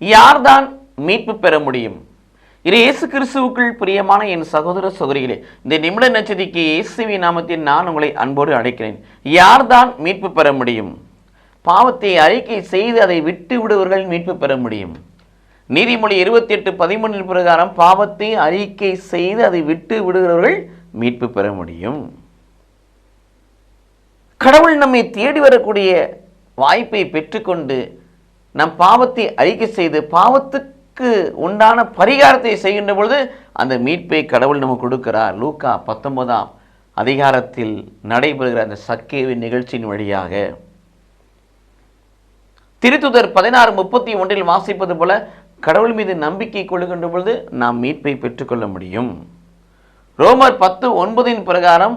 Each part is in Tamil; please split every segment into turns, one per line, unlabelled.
யார்தான் மீட்பு பெற முடியும்? இது இயேசு கிறிஸ்துவுக்குள் பிரியமான என் சகோதர சகோதரிகளே இந்த நிமிட நச்சதிக்கு இயேசுவி நாமத்தில் நான் உங்களை அன்போடு அழைக்கிறேன். யார்தான் மீட்பு பெற முடியும்? பாவத்தை அறிக்கை செய்து அதை விட்டு விடுவர்கள் மீட்பு பெற முடியும். நீதிமொழி இருபத்தி எட்டு பதிமூன்றின் பிரகாரம் பாவத்தை அறிக்கை செய்து அதை விட்டு விடுகிறவர்கள் மீட்பு பெற முடியும். கடவுள் நம்மை தேடி வரக்கூடிய வாய்ப்பை பெற்றுக்கொண்டு நம் பாவத்தை அறிக்கை செய்து பாவத்துக்கு உண்டான பரிகாரத்தை செய்கின்ற பொழுது அந்த மீட்பை கடவுள் நமக்கு கொடுக்கிறார். லூக்கா பத்தொன்பதாம் அதிகாரத்தில் நடைபெறுகிற அந்த சக்கேவின் நிகழ்ச்சியின் வழியாக. திருத்துதர் பதினாறு முப்பத்தி ஒன்றில் வாசிப்பது போல கடவுள் மீது நம்பிக்கை கொள்ளுகின்ற பொழுது நாம் மீட்பை பெற்றுக்கொள்ள முடியும். ரோமர் பத்து ஒன்பதின் பிரகாரம்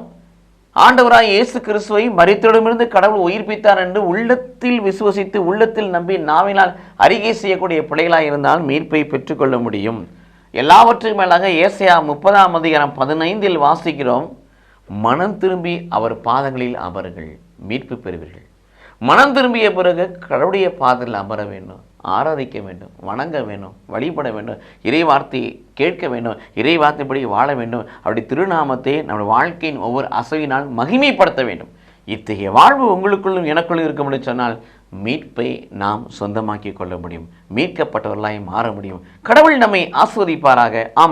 ஆண்டவராய் இயேசு கிறிஸ்துவை மரித்தோடமிருந்து கடவுள் உயிர்ப்பித்தார் என்று உள்ளத்தில் விசுவசித்து உள்ளத்தில் நம்பி நாவினால் அறிக்கை செய்யக்கூடிய பிள்ளைகளாக இருந்தால் மீட்பை பெற்றுக்கொள்ள முடியும். எல்லாவற்றுக்கும் மேலாக ஏசையா முப்பதாம் அதிகாரம் பதினைந்தில் வாசிக்கிறோம் மனம் திரும்பி அவர் பாதங்களில் அவர்கள் மீட்பு பெறுவீர்கள். மனம் திரும்பிய பிறகு கடவுளுடைய பாதத்தில் அமர வேண்டும் ஆராதிக்க வேண்டும் வணங்க வேண்டும் வழிபட வேண்டும் இறை வார்த்தையை கேட்க வேண்டும் இறை வார்த்தைப்படி வாழ வேண்டும். அப்படி திருநாமத்தை நம்முடைய வாழ்க்கையின் ஒவ்வொரு அசைவினால் மகிமைப்படுத்த வேண்டும். இத்தகைய வாழ்வு உங்களுக்குள்ளும் எனக்குள்ளும் இருக்க முடியும் சொன்னால் மீட்பை நாம் சொந்தமாக்கி கொள்ள முடியும் மீட்கப்பட்டவர்களாய் மாற முடியும். கடவுள் நம்மை ஆஸ்வதிப்பாராக. ஆமை